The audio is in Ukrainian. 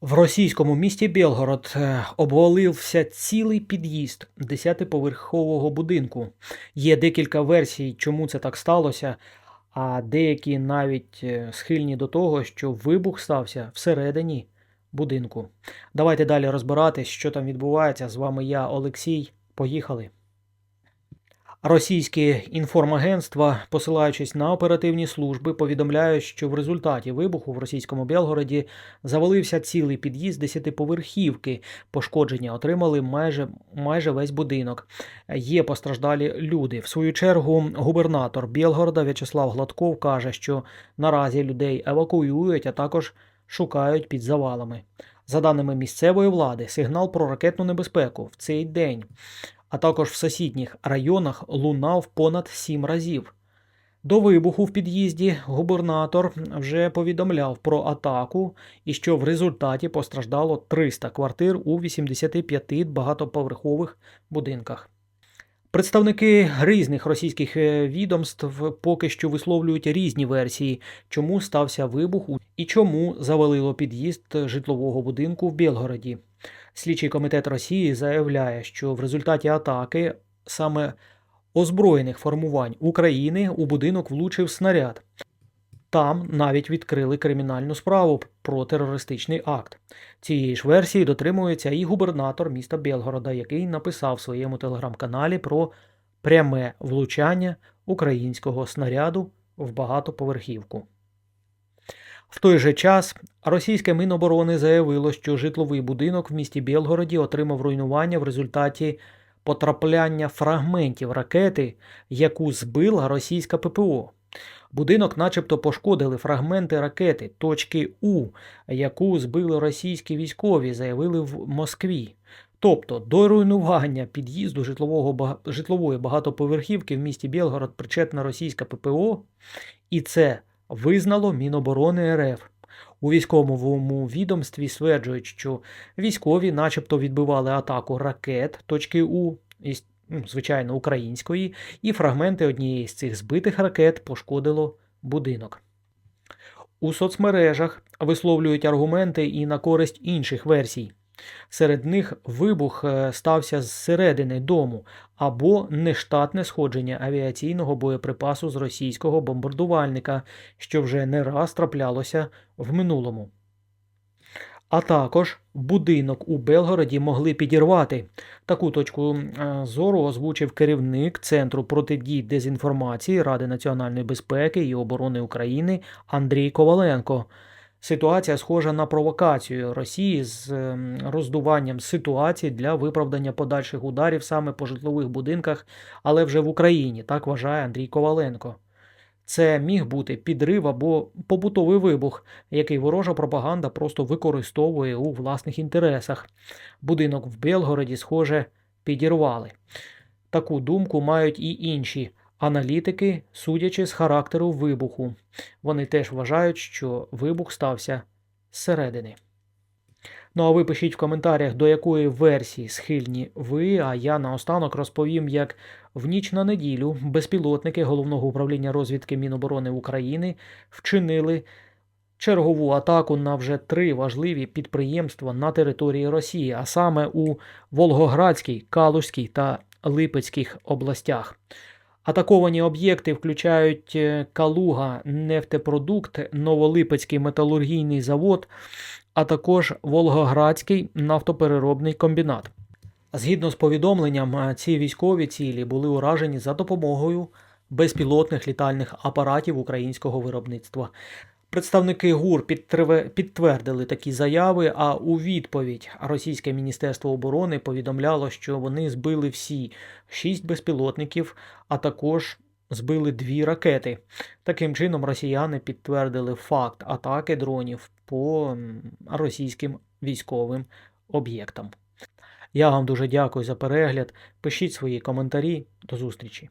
В російському місті Білгород е, обвалився цілий під'їзд десятиповерхового будинку. Є декілька версій, чому це так сталося, а деякі навіть е, схильні до того, що вибух стався всередині будинку. Давайте далі розбиратись, що там відбувається. З вами я, Олексій. Поїхали. Російські інформагентства, посилаючись на оперативні служби, повідомляють, що в результаті вибуху в російському Белгороді завалився цілий під'їзд десятиповерхівки. Пошкодження отримали майже, майже весь будинок. Є постраждалі люди. В свою чергу губернатор Білгорода В'ячеслав Гладков каже, що наразі людей евакуюють, а також шукають під завалами. За даними місцевої влади, сигнал про ракетну небезпеку в цей день а також в сусідніх районах лунав понад сім разів. До вибуху в під'їзді губернатор вже повідомляв про атаку і що в результаті постраждало 300 квартир у 85 багатоповерхових будинках. Представники різних російських е, відомств поки що висловлюють різні версії, чому стався вибух і чому завалило під'їзд житлового будинку в Білгороді. Слідчий комітет Росії заявляє, що в результаті атаки саме озброєних формувань України у будинок влучив снаряд. Там навіть відкрили кримінальну справу про терористичний акт. Цієї ж версії дотримується і губернатор міста Білгорода, який написав в своєму телеграм-каналі про пряме влучання українського снаряду в багатоповерхівку. В той же час російське Міноборони заявило, що житловий будинок в місті Білгороді отримав руйнування в результаті потрапляння фрагментів ракети, яку збила російська ППО. Будинок, начебто, пошкодили фрагменти ракети точки У, яку збили російські військові, заявили в Москві. Тобто до руйнування під'їзду житлового, житлової багатоповерхівки в місті Білгород причетна російська ППО, і це визнало Міноборони РФ. У військовому відомстві стверджують, що військові, начебто, відбивали атаку ракет точки У, ну, звичайно, української, і фрагменти однієї з цих збитих ракет пошкодило будинок. У соцмережах висловлюють аргументи і на користь інших версій. Серед них вибух е, стався зсередини дому або нештатне сходження авіаційного боєприпасу з російського бомбардувальника, що вже не раз траплялося в минулому. А також будинок у Белгороді могли підірвати. Таку точку е, зору озвучив керівник Центру протидії дезінформації Ради національної безпеки і оборони України Андрій Коваленко. Ситуація схожа на провокацію Росії з ем, роздуванням ситуації для виправдання подальших ударів саме по житлових будинках, але вже в Україні, так вважає Андрій Коваленко. Це міг бути підрив або побутовий вибух, який ворожа пропаганда просто використовує у власних інтересах. Будинок в Белгороді, схоже, підірвали. Таку думку мають і інші Аналітики, судячи з характеру вибуху, вони теж вважають, що вибух стався зсередини. Ну а ви пишіть в коментарях, до якої версії схильні ви, а я наостанок розповім, як в ніч на неділю безпілотники Головного управління розвідки Міноборони України вчинили чергову атаку на вже три важливі підприємства на території Росії, а саме у Волгоградській, Калузькій та Липецьких областях. Атаковані об'єкти включають е, Калуга, нефтепродукт, Новолипецький металургійний завод, а також Волгоградський нафтопереробний комбінат. Згідно з повідомленням, е, ці військові цілі були уражені за допомогою безпілотних літальних апаратів українського виробництва. Представники ГУР підтвердили такі заяви. А у відповідь Російське міністерство оборони повідомляло, що вони збили всі шість безпілотників, а також збили дві ракети. Таким чином, росіяни підтвердили факт атаки дронів по російським військовим об'єктам. Я вам дуже дякую за перегляд. Пишіть свої коментарі. До зустрічі!